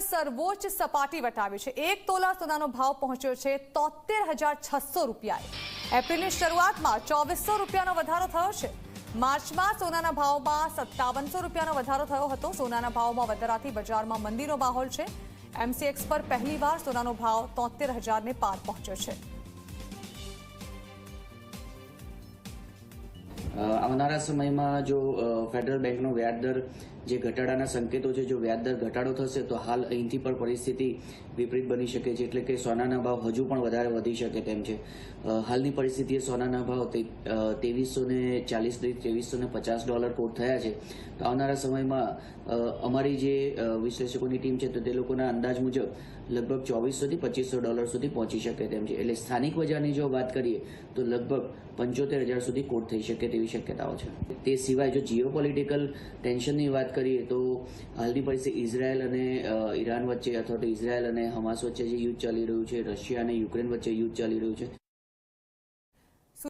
સર્વોચ્ચ સપાટી વટાવી છે. એક તોલા સોનાનો ભાવ પહોંચ્યો છે તોતેર હજાર છસો રૂપિયાએ. એપ્રિલની શરૂઆતમાં ચોવીસો રૂપિયાનો વધારો થયો છે. માર્ચમાં સોનાના ભાવમાં સત્તાવનસો રૂપિયાનો વધારો થયો હતો. સોનાના ભાવમાં વધારાથી બજારમાં મંદીનો માહોલ છે. એમસીએક્સ પર પહેલીવાર સોનાનો ભાવ તોતેર હજારને પાર પહોંચ્યો છે. આવનારા સમયમાં જો ફેડરલ બેંકનો વ્યાજદર જે ઘટાડાના સંકેતો છે, જો વ્યાજદર ઘટાડો થશે, તો હાલ અહીંથી પણ પરિસ્થિતિ વિપરીત બની શકે છે. એટલે કે સોનાના ભાવ હજુ પણ વધારે વધી શકે તેમ છે. હાલની પરિસ્થિતિએ સોનાના ભાવ ત્રેવીસો ને ચાલીસથી ત્રેવીસો ને પચાસ ડોલર કોટ થયા છે. તો આવનારા સમયમાં અમારી જે વિશ્લેષકોની ટીમ છે, તો તે લોકોના અંદાજ મુજબ લગભગ ચોવીસોથી પચીસો ડોલર સુધી પહોંચી શકે તેમ છે. એટલે સ્થાનિક બજારની જો વાત કરીએ, તો લગભગ પંચોતેર હજાર સુધી કોટ થઈ શકે તેવી શક્યતાઓ છે. તે સિવાય જો જીઓ પોલિટિકલ ટેન્શનની વાત કરીએ તો હાલની પરિસ્થિતિ ઇઝરાયલ અને ઈરાન વચ્ચે અથવા તો ઇઝરાયલ અને હમાસ વચ્ચે જે યુદ્ધ ચાલી રહ્યું છે, રશિયા અને યુક્રેન વચ્ચે યુદ્ધ ચાલી રહ્યું છે